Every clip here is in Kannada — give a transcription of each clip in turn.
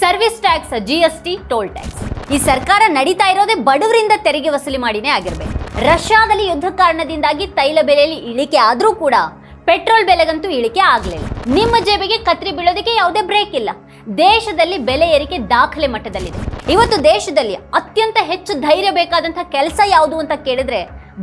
Service tax G S T toll tax. ಈ ಸರ್ಕಾರ ನಡೀತಾ ಇರೋದೇ ಬಡವರಿಂದ ತೆರಿಗೆ ವಸೂಲಿ ಮಾಡಿನೇ ಆಗಿರ್ಬೇಕು. ರಷ್ಯಾದಲ್ಲಿ ಯುದ್ಧ ಕಾರಣದಿಂದಾಗಿ ತೈಲ ಬೆಲೆಯಲ್ಲಿ ಇಳಿಕೆ ಆದರೂ ಕೂಡ ಪೆಟ್ರೋಲ್ ಬೆಲೆಗಂತೂ ಇಳಿಕೆ ಆಗಲಿಲ್ಲ. ನಿಮ್ಮ ಜೇಬಿಗೆ ಕತ್ರಿ ಬೀಳೋದಕ್ಕೆ ಯಾವುದೇ ಬ್ರೇಕ್ ಇಲ್ಲ. ದೇಶದಲ್ಲಿ ಬೆಲೆ ಏರಿಕೆ ದಾಖಲೆ ಮಟ್ಟದಲ್ಲಿದೆ. ಇವತ್ತು ದೇಶದಲ್ಲಿ ಅತ್ಯಂತ ಹೆಚ್ಚು ಧೈರ್ಯ ಬೇಕಾದಂತಹ ಕೆಲಸ ಯಾವುದು ಅಂತ ಕೇಳಿದ್ರೆ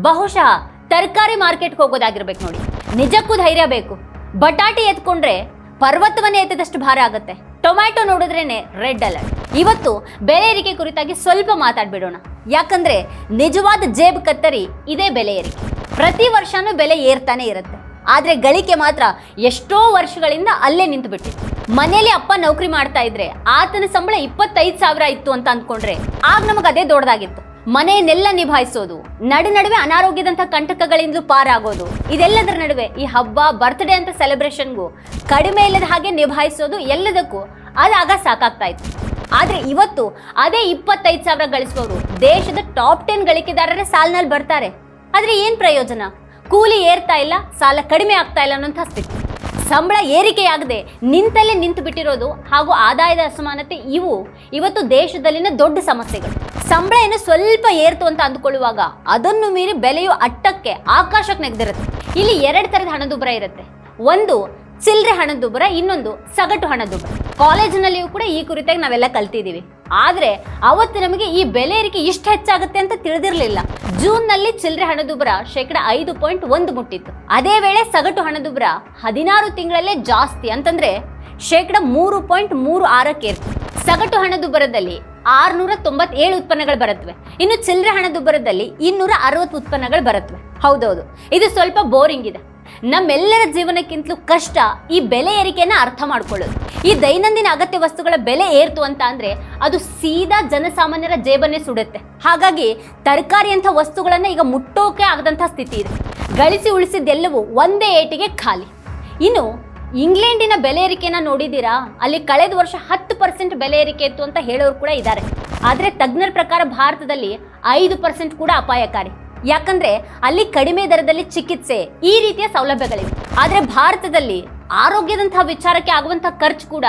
ಬಹುಶಃ ತರಕಾರಿ ಮಾರ್ಕೆಟ್ಗೆ ಹೋಗೋದಾಗಿರ್ಬೇಕು ನೋಡಿ. ನಿಜಕ್ಕೂ ಧೈರ್ಯ ಬೇಕು. ಬಟಾಟೆ ಎತ್ಕೊಂಡ್ರೆ ಪರ್ವತವನ್ನೇ ಎತ್ತದಷ್ಟು ಭಾರ ಆಗುತ್ತೆ. ಟೊಮ್ಯಾಟೊ ನೋಡಿದ್ರೇನೆ ರೆಡ್ ಅಲರ್ಟ್. ಇವತ್ತು ಬೆಲೆ ಏರಿಕೆ ಕುರಿತಾಗಿ ಸ್ವಲ್ಪ ಮಾತಾಡ್ಬಿಡೋಣ. ಯಾಕಂದ್ರೆ ನಿಜವಾದ ಜೇಬ್ ಕತ್ತರಿ ಇದೇ ಬೆಲೆ ಏರಿಕೆ. ಪ್ರತಿ ವರ್ಷವೂ ಬೆಲೆ ಏರ್ತಾನೆ ಇರುತ್ತೆ. ಆದ್ರೆ ಗಳಿಕೆ ಮಾತ್ರ ಎಷ್ಟೋ ವರ್ಷಗಳಿಂದ ಅಲ್ಲೇ ನಿಂತು ಬಿಟ್ಟಿತ್ತು ಮನೇಲಿ ಅಪ್ಪ ನೌಕರಿ ಮಾಡ್ತಾ ಇದ್ರೆ ಆತನ ಸಂಬಳ ಇಪ್ಪತ್ತೈದು ಸಾವಿರ ಇತ್ತು ಅಂತ ಅಂದ್ಕೊಂಡ್ರೆ ಆಗ ನಮಗೆ ಅದೇ ದೊಡ್ಡದಾಗಿತ್ತು. ಮನೆಯನ್ನೆಲ್ಲ ನಿಭಾಯಿಸೋದು. ನಡು ನಡುವೆ ಅನಾರೋಗ್ಯದಂಥ ಕಂಟಕಗಳಿಂದಲೂ ಪಾರಾಗೋದು. ಇದೆಲ್ಲದರ ನಡುವೆ ಈ ಹಬ್ಬ ಬರ್ತ್ಡೇ ಅಂತ ಸೆಲೆಬ್ರೇಷನ್ಗೂ ಕಡಿಮೆ ಇಲ್ಲದ ಹಾಗೆ ನಿಭಾಯಿಸೋದು ಎಲ್ಲದಕ್ಕೂ ಅದಾಗ ಸಾಕಾಗ್ತಾ ಇತ್ತು ಆದ್ರೆ ಇವತ್ತು ಅದೇ ಇಪ್ಪತ್ತೈದು ಸಾವಿರ ಗಳಿಸುವವರು ದೇಶದ ಟಾಪ್ ಟೆನ್ ಗಳಿಕೆದಾರರ ಸಾಲಿನಲ್ಲಿ ಬರ್ತಾರೆ. ಆದ್ರೆ ಏನ್ ಪ್ರಯೋಜನ? ಕೂಲಿ ಏರ್ತಾ ಇಲ್ಲ, ಸಾಲ ಕಡಿಮೆ ಆಗ್ತಾ ಇಲ್ಲ ಅನ್ನೋಂಥ ಸ್ಥಿತಿ. ಸಂಬಳ ಏರಿಕೆಯಾಗದೆ ನಿಂತಲ್ಲೇ ನಿಂತು ಬಿಟ್ಟಿರೋದು ಹಾಗೂ ಆದಾಯದ ಅಸಮಾನತೆ ಇವು. ಇವತ್ತು ದೇಶದಲ್ಲಿನ ದೊಡ್ಡ ಸಮಸ್ಯೆಗಳು. ಸಂಬಳ ಏನು ಸ್ವಲ್ಪ ಏರ್ತು ಅಂತ ಅಂದುಕೊಳ್ಳುವಾಗ ಅದನ್ನು ಮೀರಿ ಬೆಲೆಯು ಅಟ್ಟಕ್ಕೆ ಆಕಾಶಕ್ಕೆ ನೆಗೆದಿರುತ್ತೆ. ಇಲ್ಲಿ ಎರಡು ಥರದ ಹಣದುಬ್ಬರ ಇರುತ್ತೆ. ಒಂದು ಚಿಲ್ಲರೆ ಹಣದುಬ್ಬರ ಇನ್ನೊಂದು ಸಗಟು ಹಣದುಬ್ಬರ ಕಾಲೇಜಿನಲ್ಲಿಯೂ ಕೂಡ ಈ ಕುರಿತಾಗಿ ನಾವೆಲ್ಲ ಕಲ್ತಿದ್ದೀವಿ. ಆದ್ರೆ ಅವತ್ತು ನಮಗೆ ಈ ಬೆಲೆ ಏರಿಕೆ ಇಷ್ಟು ಹೆಚ್ಚಾಗುತ್ತೆ ಅಂತ ತಿಳಿದಿರಲಿಲ್ಲ. ಜೂನ್ನಲ್ಲಿ ಚಿಲ್ಲರೆ ಹಣದುಬ್ಬರ ಶೇಕಡ ಐದು ಪಾಯಿಂಟ್ ಒಂದು ಮುಟ್ಟಿತ್ತು. ಅದೇ ವೇಳೆ ಸಗಟು ಹಣದುಬ್ಬರ ಹದಿನಾರು ತಿಂಗಳಲ್ಲೇ ಜಾಸ್ತಿ ಅಂತಂದ್ರೆ ಶೇಕಡ ಮೂರು ಪಾಯಿಂಟ್ ಮೂರು ಆರಕ್ಕೆ ಸಗಟು ಹಣದುಬ್ಬರದಲ್ಲಿ ಆರ್ನೂರ ತೊಂಬತ್ತೇಳು ಉತ್ಪನ್ನಗಳು ಬರುತ್ತವೆ. ಇನ್ನು ಚಿಲ್ಲರೆ ಹಣದುಬ್ಬರದಲ್ಲಿ ಇನ್ನೂರ ಅರವತ್ತು ಉತ್ಪನ್ನಗಳು ಬರುತ್ತವೆ. ಹೌದೌದು. ಇದು ಸ್ವಲ್ಪ ಬೋರಿಂಗ್ ಇದೆ. ನಮ್ಮೆಲ್ಲರ ಜೀವನಕ್ಕಿಂತಲೂ ಕಷ್ಟ ಈ ಬೆಲೆ ಏರಿಕೆಯನ್ನ ಅರ್ಥ ಮಾಡ್ಕೊಳ್ಳೋದು. ಈ ದೈನಂದಿನ ಅಗತ್ಯ ವಸ್ತುಗಳ ಬೆಲೆ ಏರ್ತು ಅಂತ ಅಂದ್ರೆ ಅದು ಸೀದಾ ಜನಸಾಮಾನ್ಯರ ಜೇಬನ್ನೇ ಸುಡುತ್ತೆ. ಹಾಗಾಗಿ ತರಕಾರಿ ಅಂತ ವಸ್ತುಗಳನ್ನ ಈಗ ಮುಟ್ಟೋಕೆ ಆಗದಂಥ ಸ್ಥಿತಿ ಇದೆ. ಗಳಿಸಿ ಉಳಿಸಿದ್ದೆಲ್ಲವೂ ಒಂದೇ ಏಟಿಗೆ ಖಾಲಿ. ಇನ್ನು ಇಂಗ್ಲೆಂಡಿನ ಬೆಲೆ ಏರಿಕೆನ ನೋಡಿದ್ದೀರಾ? ಅಲ್ಲಿ ಕಳೆದ ವರ್ಷ ಹತ್ತು ಪರ್ಸೆಂಟ್ ಬೆಲೆ ಏರಿಕೆ ಇತ್ತು ಅಂತ ಹೇಳೋರು ಕೂಡ ಇದ್ದಾರೆ. ಆದರೆ ತಜ್ಞರ ಪ್ರಕಾರ ಭಾರತದಲ್ಲಿ ಐದು ಪರ್ಸೆಂಟ್ ಕೂಡ ಅಪಾಯಕಾರಿ. ಯಾಕಂದ್ರೆ ಅಲ್ಲಿ ಕಡಿಮೆ ದರದಲ್ಲಿ ಚಿಕಿತ್ಸೆ ಈ ರೀತಿಯ ಸೌಲಭ್ಯಗಳಿವೆ. ಆದರೆ ಭಾರತದಲ್ಲಿ ಆರೋಗ್ಯದಂತಹ ವಿಚಾರಕ್ಕೆ ಆಗುವಂತಹ ಖರ್ಚು ಕೂಡ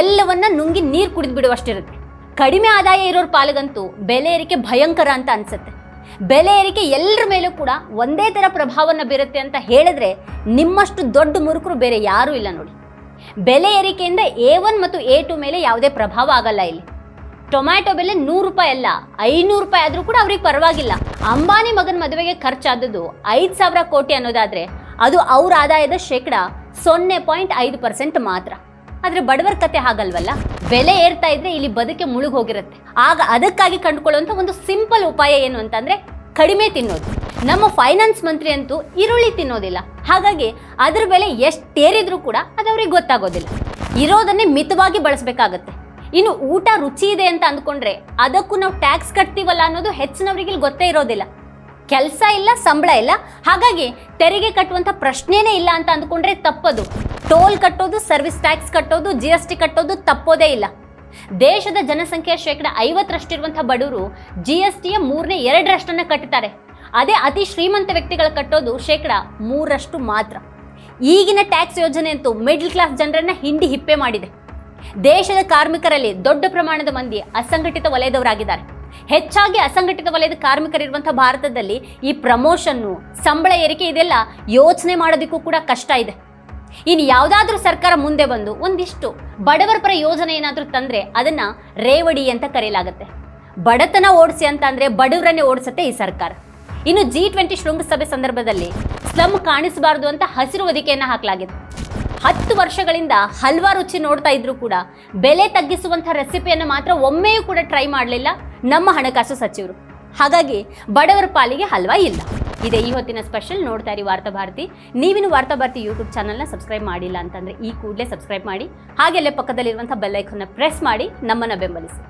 ಎಲ್ಲವನ್ನ ನುಂಗಿ ನೀರು ಕುಡಿದು ಬಿಡುವಷ್ಟಿರುತ್ತೆ. ಕಡಿಮೆ ಆದಾಯ ಇರೋರ ಪಾಲಿಗಂತೂ ಬೆಲೆ ಏರಿಕೆ ಭಯಂಕರ ಅಂತ ಅನ್ಸುತ್ತೆ. ಬೆಲೆ ಏರಿಕೆ ಎಲ್ಲರ ಮೇಲೂ ಕೂಡ ಒಂದೇ ಥರ ಪ್ರಭಾವವನ್ನು ಬೀರುತ್ತೆ ಅಂತ ಹೇಳಿದ್ರೆ ನಿಮ್ಮಷ್ಟು ದೊಡ್ಡ ಮುರುಕರು ಬೇರೆ ಯಾರೂ ಇಲ್ಲ ನೋಡಿ. ಬೆಲೆ ಏರಿಕೆಯಿಂದ ಎ ಒನ್ ಮತ್ತು ಎ ಟು ಮೇಲೆ ಯಾವುದೇ ಪ್ರಭಾವ ಆಗಲ್ಲ ಇಲ್ಲಿ. ಟೊಮ್ಯಾಟೊ ಬೆಲೆ ನೂರು ರೂಪಾಯಿ ಅಲ್ಲ, ಐನೂರು ರೂಪಾಯಿ ಆದರೂ ಕೂಡ ಅವ್ರಿಗೆ ಪರವಾಗಿಲ್ಲ. ಅಂಬಾನಿ ಮಗನ ಮದುವೆಗೆ ಖರ್ಚಾದದ್ದು ಐದು ಸಾವಿರ ಕೋಟಿ ಅನ್ನೋದಾದರೆ ಅದು ಅವ್ರ ಆದಾಯದ ಶೇಕಡ ಸೊನ್ನೆ ಪಾಯಿಂಟ್ ಐದು ಪರ್ಸೆಂಟ್ ಮಾತ್ರ. ಆದರೆ ಬಡವರ ಕತೆ ಹಾಗಲ್ವಲ್ಲ? ಬೆಲೆ ಏರ್ತಾ ಇದ್ರೆ ಇಲ್ಲಿ ಬದುಕೆ ಮುಳುಗಿ ಹೋಗಿರುತ್ತೆ. ಆಗ ಅದಕ್ಕಾಗಿ ಕಂಡುಕೊಳ್ಳುವಂಥ ಒಂದು ಸಿಂಪಲ್ ಉಪಾಯ ಏನು ಅಂತಂದರೆ ಕಡಿಮೆ ತಿನ್ನೋದು. ನಮ್ಮ ಫೈನಾನ್ಸ್ ಮಂತ್ರಿ ಅಂತೂ ಈರುಳ್ಳಿ ತಿನ್ನೋದಿಲ್ಲ. ಹಾಗಾಗಿ ಅದ್ರ ಬೆಲೆ ಎಷ್ಟೇರಿದ್ರೂ ಕೂಡ ಅದು ಅವ್ರಿಗೆ ಗೊತ್ತಾಗೋದಿಲ್ಲ. ಇರೋದನ್ನೇ ಮಿತವಾಗಿ ಬಳಸಬೇಕಾಗತ್ತೆ. ಇನ್ನು ಊಟ ರುಚಿ ಇದೆ ಅಂತ ಅಂದ್ಕೊಂಡ್ರೆ ಅದಕ್ಕೂ ನಾವು ಟ್ಯಾಕ್ಸ್ ಕಟ್ತೀವಲ್ಲ ಅನ್ನೋದು ಹೆಚ್ಚಿನವರಿಗೆ ಗೊತ್ತೇ ಇರೋದಿಲ್ಲ. ಕೆಲಸ ಇಲ್ಲ, ಸಂಬಳ ಇಲ್ಲ, ಹಾಗಾಗಿ ತೆರಿಗೆ ಕಟ್ಟುವಂಥ ಪ್ರಶ್ನೆನೇ ಇಲ್ಲ ಅಂತ ಅಂದ್ಕೊಂಡ್ರೆ ತಪ್ಪದು. ಟೋಲ್ ಕಟ್ಟೋದು, ಸರ್ವಿಸ್ ಟ್ಯಾಕ್ಸ್ ಕಟ್ಟೋದು ಜಿ ಎಸ್ ಟಿ ಕಟ್ಟೋದು ತಪ್ಪೋದೇ ಇಲ್ಲ. ದೇಶದ ಜನಸಂಖ್ಯೆಯ ಶೇಕಡ ಐವತ್ತರಷ್ಟಿರುವಂಥ ಬಡವರು ಜಿ ಎಸ್ ಟಿಯ ಮೂರನೇ ಎರಡರಷ್ಟನ್ನು ಕಟ್ಟುತ್ತಾರೆ ಅದೇ ಅತಿ ಶ್ರೀಮಂತ ವ್ಯಕ್ತಿಗಳು ಕಟ್ಟೋದು ಶೇಕಡ ಮೂರರಷ್ಟು ಮಾತ್ರ. ಈಗಿನ ಟ್ಯಾಕ್ಸ್ ಯೋಜನೆ ಅಂತೂ ಮಿಡ್ಲ್ ಕ್ಲಾಸ್ ಜನರನ್ನ ಹಿಂಡಿ ಹಿಪ್ಪೆ ಮಾಡಿದೆ. ದೇಶದ ಕಾರ್ಮಿಕರಲ್ಲಿ ದೊಡ್ಡ ಪ್ರಮಾಣದ ಮಂದಿ ಅಸಂಘಟಿತ ವಲಯದವರಾಗಿದ್ದಾರೆ. ಹೆಚ್ಚಾಗಿ ಅಸಂಘಟಿತ ವಲಯದ ಕಾರ್ಮಿಕರಿರುವಂಥ ಭಾರತದಲ್ಲಿ ಈ ಪ್ರಮೋಷನ್ನು ಸಂಬಳ ಏರಿಕೆ ಇದೆಲ್ಲ ಯೋಚನೆ ಮಾಡೋದಕ್ಕೂ ಕೂಡ ಕಷ್ಟ ಇದೆ. ಇನ್ನು ಯಾವುದಾದ್ರೂ ಸರ್ಕಾರ ಮುಂದೆ ಬಂದು ಒಂದಿಷ್ಟು ಬಡವರ ಪರ ಯೋಜನೆ ಏನಾದರೂ ತಂದ್ರೆ ಅದನ್ನ ರೇವಡಿ ಅಂತ ಕರೆಯಲಾಗುತ್ತೆ. ಬಡತನ ಓಡಿಸಿ ಅಂತ ಅಂದ್ರೆ ಬಡವರನ್ನೇ ಓಡಿಸುತ್ತೆ ಈ ಸರ್ಕಾರ. ಇನ್ನು ಜಿ ಟ್ವೆಂಟಿ ಶೃಂಗಸಭೆ ಸಂದರ್ಭದಲ್ಲಿ ಸ್ಲಮ್ ಕಾಣಿಸಬಾರದು ಅಂತ ಹಸಿರು ಹೊದಿಕೆಯನ್ನು ಹಾಕಲಾಗಿತ್ತು ಹತ್ತು ವರ್ಷಗಳಿಂದ ಹಲ್ವಾ ರುಚಿ ನೋಡ್ತಾ ಇದ್ರು ಕೂಡ ಬೆಲೆ ತಗ್ಗಿಸುವಂಥ ರೆಸಿಪಿಯನ್ನು ಮಾತ್ರ ಒಮ್ಮೆಯೂ ಕೂಡ ಟ್ರೈ ಮಾಡಲಿಲ್ಲ ನಮ್ಮ ಹಣಕಾಸು ಸಚಿವರು. ಹಾಗಾಗಿ ಬಡವರ ಪಾಲಿಗೆ ಹಲ್ವಾ ಇಲ್ಲ. ಇದೇ ಈ ಹೊತ್ತಿನ ಸ್ಪೆಷಲ್ ನೋಡ್ತಾ ಇರಿ ವಾರ್ತಾ ಭಾರತಿ. ನೀವಿನ ವಾರ್ತಾ ಭಾರತಿ ಯೂಟ್ಯೂಬ್ ಚಾನಲ್ನ ಸಬ್ಸ್ಕ್ರೈಬ್ ಮಾಡಿಲ್ಲ ಅಂತಂದ್ರೆ ಈ ಕೂಡಲೇ ಸಬ್ಸ್ಕ್ರೈಬ್ ಮಾಡಿ. ಹಾಗೆಲ್ಲೇ ಪಕ್ಕದಲ್ಲಿರುವಂಥ ಬೆಲ್ಲೈಕನ್ನ ಪ್ರೆಸ್ ಮಾಡಿ ನಮ್ಮನ್ನು ಬೆಂಬಲಿಸಿ.